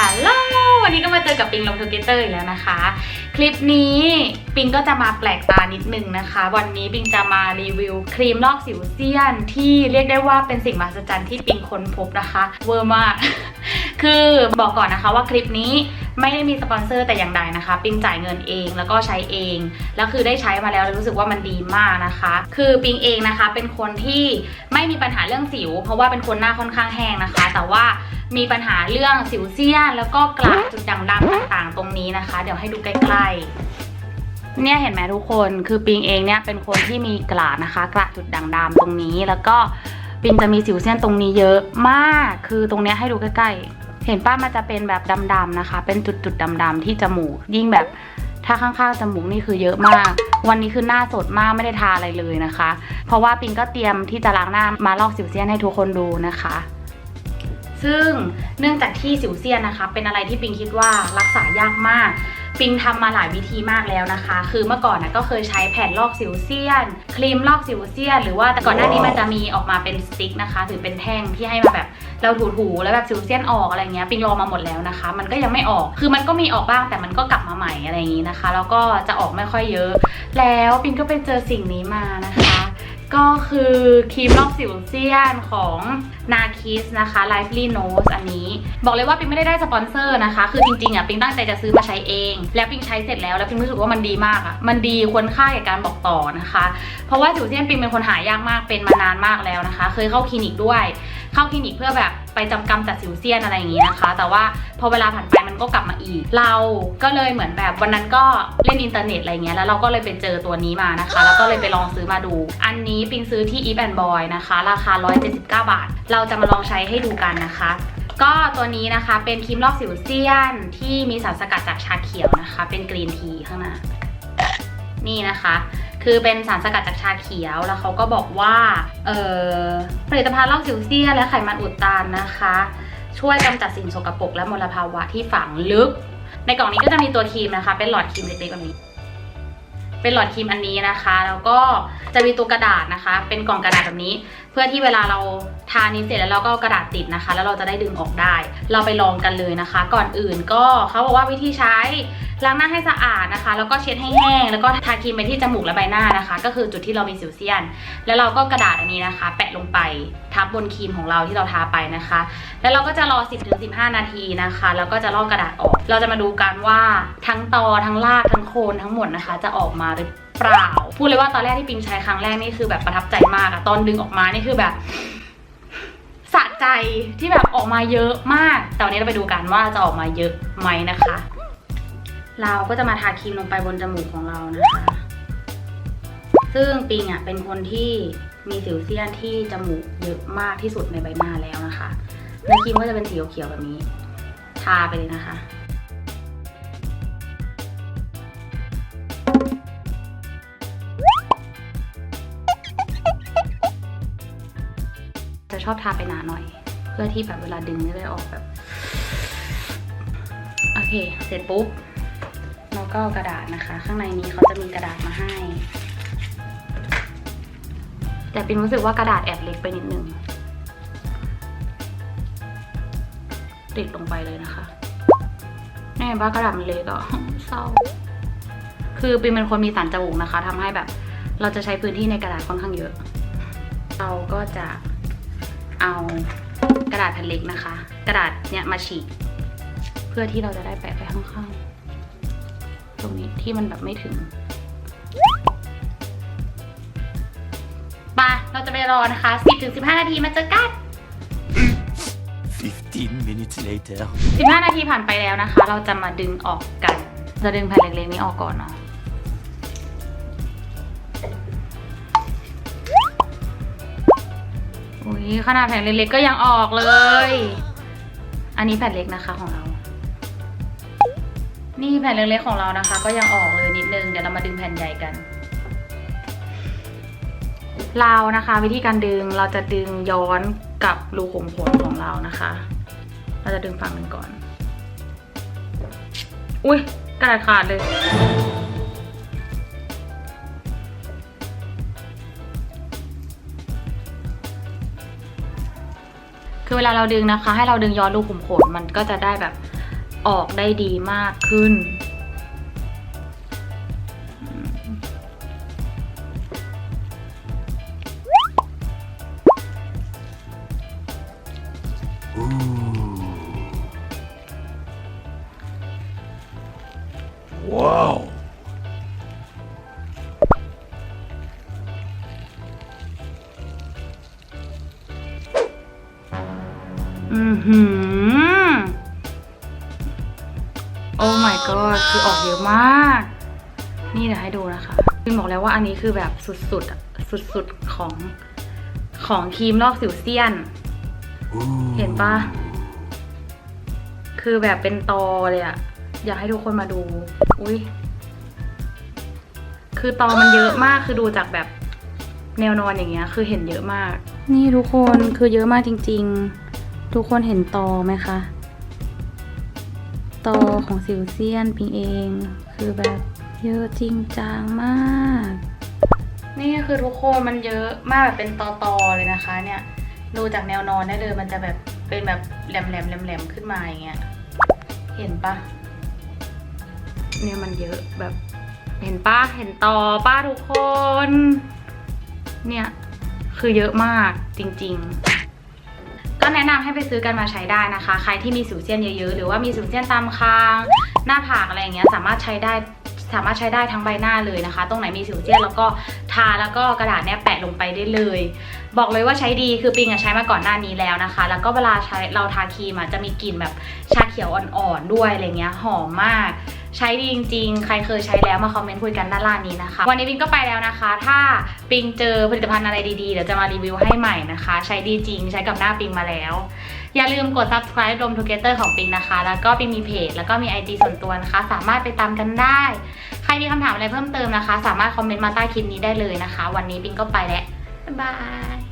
ฮัลโหลวันนี้ก็มาเจอกับปิงลงทูเกเตอร์อีกแล้วนะคะ คลิปนี้ปิงก็จะมาแปลกตานิดนึงนะคะ วันนี้ปิงจะมารีวิวครีมลอกสิวเซียน ที่เรียกได้ว่าเป็นสิ่งมหัศจรรย์ที่ปิงค้นพบนะคะ เวอร์มาก คือบอกก่อนนะคะว่าคลิปนี้ไม่ได้มีสปอนเซอร์แต่อย่างใดนะคะ ปิงจ่ายเงินเองแล้วก็ใช้เอง แล้วคือได้ใช้มาแล้วแล้วรู้สึกว่ามันดีมากนะคะ คือปิงเองนะคะ เป็นคนที่ไม่มีปัญหาเรื่องสิว เพราะว่าเป็นคนหน้าค่อนข้างแห้งนะคะ แต่ว่า มีปัญหาเรื่องสิวเซียน แล้วก็กระจุดด่างดำต่างๆ ตรงนี้นะคะ เดี๋ยวให้ดูใกล้ๆ เนี่ยเห็นไหมทุกคนคือปิงเองเนี่ยเป็นคนที่มีกระนะคะ กระจุดด่างดำตรงนี้ แล้วก็ปิงจะมีสิวเซียนตรงนี้เยอะมาก คือตรงเนี้ยให้ดูใกล้ๆ เห็นป้ามันจะเป็นแบบดำๆนะคะ เป็นจุดๆดำๆที่จมูก ยิ่งแบบถ้าข้างๆจมูกนี่คือเยอะมาก วันนี้คือหน้าสดมากไม่ได้ทาอะไรเลยนะคะ เพราะว่าปิงก็เตรียมที่จะล้างหน้ามาลอกสิวเซียนให้ทุกคนดูนะคะ ซึ่งเนื่องจากที่สิวเซียนนะคะ เป็นอะไรที่ปิงคิดว่ารักษายากมาก ปิงทำมาหลายวิธีมากแล้วนะคะ คือเมื่อก่อนนะก็เคยใช้แผ่นลอกสิวเซียน ครีมลอกสิวเซียน หรือว่าแต่ก่อนหน้านี้มันจะมีออกมาเป็นสติ๊กนะคะหรือเป็นแท่งที่ให้มาแบบเราถูๆแล้วแบบสิวเซียนออกอะไรเงี้ยปิงลองมาหมดแล้วนะคะ มันก็ยังไม่ออกคือมันก็มีออกบ้างแต่มันก็กลับมาใหม่อะไรอย่างนี้นะคะ แล้วก็จะออกไม่ค่อยเยอะ แล้วปิงก็ไปเจอสิ่งนี้มานะคะ ก็คือครีมลอกสิวเซียนของนาคิสนะคะ Lively Nose อันนี้ บอกเลยว่าปิงไม่ได้ได้สปอนเซอร์นะคะ คือจริงๆอะปิงตั้งใจจะซื้อมาใช้เอง แล้วปิงใช้เสร็จแล้วแล้วปิงรู้สึกว่ามันดีมากอะมันดีควรค่าแก่การบอกต่อนะคะ เพราะว่าสิวเซียนปิงเป็นคนหายากมากเป็นมานานมากแล้วนะคะ เคยเข้าคลินิกด้วย เข้าคลินิกเพื่อแบบไปจำกำจัดสิวเซียนอะไรอย่างนี้นะคะ แต่ว่าพอเวลาผ่านไปมันก็กลับมาอีก เราก็เลยเหมือนแบบวันนั้นก็เล่นอินเทอร์เน็ตอะไรเงี้ยแล้วเราก็เลยไปเจอตัวนี้มานะคะ แล้วก็เลยไปลองซื้อมาดู อันนี้ปิงซื้อที่ e ี and Boy นะคะ ราคา 179 บาท เราจะมาลองใช้ให้ดูกันนะคะก็ตัวนี้นะคะเป็นครีมลอกสิวเซียนที่มีสารสกัดจากชาเขียวนะคะ เป็นกรีนทีข้างหน้า นี่นะคะ คือเป็นสารสกัดจากชาเขียวแล้วเขาก็บอกว่าเออผลิตภัณฑ์ลอกสิวเซียและไขมันอุดตันนะคะ ช่วยกำจัดสิ่งสกปรกและมลภาวะที่ฝังลึก ในกล่องนี้ก็จะมีตัวครีมนะคะ เป็นหลอดครีมเล็กๆแบบนี้ เป็นหลอดครีมอันนี้นะคะ แล้วก็จะมีตัวกระดาษนะคะ เป็นกล่องกระดาษแบบนี้ พื่อที่เวลาเราทานี้เสร็จแล้วเราก็ากระดาษติดนะคะ แล้วเราจะได้ดึงออกได้ เราไปลองกันเลยนะคะ ก่อนอื่นก็เขาบอกว่าวิธีใช้ล้างหน้าให้สะอาดนะคะ แล้วก็เช็ดให้แห้ง แล้วก็ทาครีมไปที่จมูกและใบหน้านะคะ ก็คือจุดที่เรามีสิวเซียน แล้วเราก็กระดาษอันนี้นะคะ แปะลงไปทับบนครีมของเราที่เราทาไปนะคะ แล้วเราก็จะรอ 10-15 นาทีนะคะ แล้วก็จะลอกกระดาษออก เราจะมาดูกันว่าทั้งตอทั้งรากทั้งโคนทั้งหมดนะคะ จะออกมาหรือ เปล่า พูดเลยว่าตอนแรกที่ปิงใช้ครั้งแรกนี่คือแบบประทับใจมากอะตอนดึงออกมานี่คือแบบสะใจที่แบบออกมาเยอะมาก แต่วันนี้เราไปดูกันว่าจะออกมาเยอะไหมนะคะ เราก็จะมาทาครีมลงไปบนจมูกของเรานะคะ ซึ่งปิงอะเป็นคนที่มีสิวเซียนที่จมูกเยอะมากที่สุดในใบหน้าแล้วนะคะในครีมก็จะเป็นสีเขียวแบบนี้ ทาไปเลยนะคะ ชอบทาไปหนาหน่อย เพื่อที่แบบเวลาดึงจะได้ออกแบบ โอเค เสร็จปุ๊บแล้วก็กระดาษนะคะ ข้างในนี้เขาจะมีกระดาษมาให้ แต่ปินรู้สึกว่ากระดาษแอบเล็กไปนิดนึง ติดลงไปเลยนะคะแน่ว่ากระดาษมันเล็กอะเศร้า คือปินเป็นคนมีสันจมูกนะคะทำให้แบบ เราจะใช้พื้นที่ในกระดาษค่อนข้างเยอะ เราก็จะ เอากระดาษแผ่นเล็กนะคะ กระดาษเนี้ยมาฉีกเพื่อที่เราจะได้แปะไปข้างๆตรงนี้ที่มันแบบไม่ถึงไปเราจะไปรอนะคะ 10-15 นาทีมาเจอกัน15 minutes later. 15 นาทีผ่านไปแล้วนะคะ เราจะมาดึงออกกัน จะดึงแผ่นเล็กๆนี้ออกก่อนเนาะ อุ้ยขนาดแผ่นเล็กๆก็ยังออกเลย อันนี้แผ่นเล็กนะคะของเรา นี่แผ่นเล็กๆของเรานะคะ ก็ยังออกเลยนิดนึง เดี๋ยวเรามาดึงแผ่นใหญ่กัน เรานะคะ วิธีการดึงเราจะดึงย้อนกับรูขุมขนของเรานะคะ เราจะดึงฝั่งหนึ่งก่อน อุ้ยกระดาษขาดเลย เวลาเราดึงนะคะ ให้เราดึงย้อนรูขุมขนมันก็จะได้แบบออกได้ดีมากขึ้น Wow. โอ้ my god คือออกเยอะมาก นี่เดี๋ยวให้ดูนะคะพิมบอกแล้วว่าอันนี้คือแบบสุดๆอะสุดๆของของครีมลอกสิวเซียน เห็นปะคือแบบเป็นตอเลยอะอยากให้ทุกคนมาดู อุ้ยคือตอมันเยอะมากคือดูจากแบบแนวนอนอย่างเงี้ย คือเห็นเยอะมาก นี่ทุกคนคือเยอะมากจริง ๆ ทุกคนเห็นตอไหมคะ ตอของสิวเซียนปิงเอง คือแบบเยอะจริงจังมาก นี่คือทุกคนมันเยอะมากแบบเป็นตอตอๆเลยนะคะ เนี่ยดูจากแนวนอนได้เลยมันจะแบบเป็นแบบแหลมแหลมแหลมแหลมๆขึ้นมาอย่างเงี้ยเห็นปะเนี่ยมันเยอะแบบเห็นปะเห็นตอป้าทุกคน เนี่ย คือเยอะมากจริง ๆ ก็แนะนำให้ไปซื้อกันมาใช้ได้นะคะ ใครที่มีสิวเซียนเยอะๆ หรือว่ามีสิวเซียนตามคาง หน้าผากอะไรอย่างเงี้ยสามารถใช้ได้สามารถใช้ได้ทั้งใบหน้าเลยนะคะ ตรงไหนมีสิวเซียนแล้วก็ทาแล้วก็กระดาษเนี่ยแปะลงไปได้เลย บอกเลยว่าใช้ดีคือปิงอะใช้มาก่อนหน้านี้แล้วนะคะ แล้วก็เวลาใช้เราทาครีมอะจะมีกลิ่นแบบชาเขียวอ่อนๆด้วยอะไรเงี้ยหอมมาก ใช้ดีจริงๆ ใครเคยใช้แล้วมาคอมเมนต์คุยกันด้านล่างนี้นะคะ วันนี้ปิงก็ไปแล้วนะคะ ถ้าปิงเจอผลิตภัณฑ์อะไรดีๆ เดี๋ยวจะมารีวิวให้ใหม่นะคะ ใช้ดีจริง ใช้กับหน้าปิงมาแล้ว อย่าลืมกด subscribe รวม Together ของปิงนะคะ แล้วก็ปิงมีเพจ แล้วก็มี IG ส่วนตัวนะคะ สามารถไปตามกันได้ ใครมีคำถามอะไรเพิ่มเติมนะคะ สามารถคอมเมนต์มาใต้คลิปนี้ได้เลยนะคะ วันนี้ปิงก็ไปแล้วบ๊ายบาย